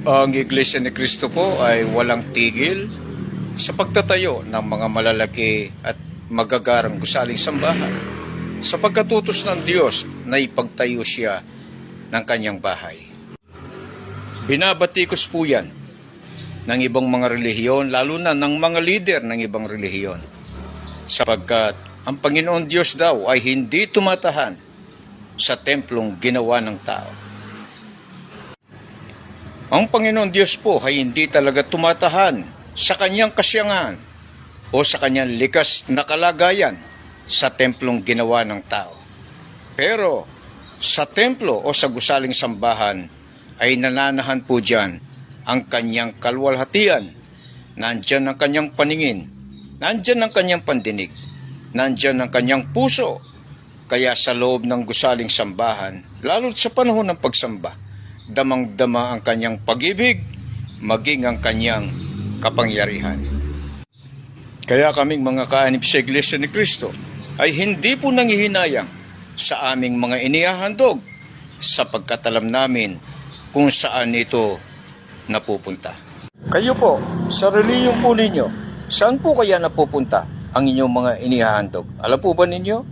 Ang Iglesia ni Cristo po ay walang tigil sa pagtatayo ng mga malalaki at magagarang gusaling sambahan sa pagkatutos ng Diyos na ipagtayo siya ng kanyang bahay. Binabatikos po yan ng ibang mga relihiyon, lalo na ng mga lider ng ibang relihiyon. Sapagkat ang Panginoon Diyos daw ay hindi tumatahan sa templong ginawa ng tao. Ang Panginoon Diyos po ay hindi talaga tumatahan sa kanyang kasyangan o sa kanyang likas na kalagayan sa templong ginawa ng tao. Pero sa templo o sa gusaling sambahan ay nananahan po dyan ang kanyang kalwalhatian. Nandyan ang kanyang paningin, nandyan ang kanyang pandinig, nandyan ang kanyang puso. Kaya sa loob ng gusaling sambahan, lalo sa panahon ng pagsamba, damang-dama ang kanyang pag-ibig, maging ang kanyang kapangyarihan. Kaya kaming mga kaanib sa Iglesia ni Kristo ay hindi po nangihinayang sa aming mga inihahandog sapagkat alam namin kung saan ito napupunta. Kayo po, sa reliyon po ninyo, saan po kaya napupunta ang inyong mga inihahandog? Alam po ba ninyo?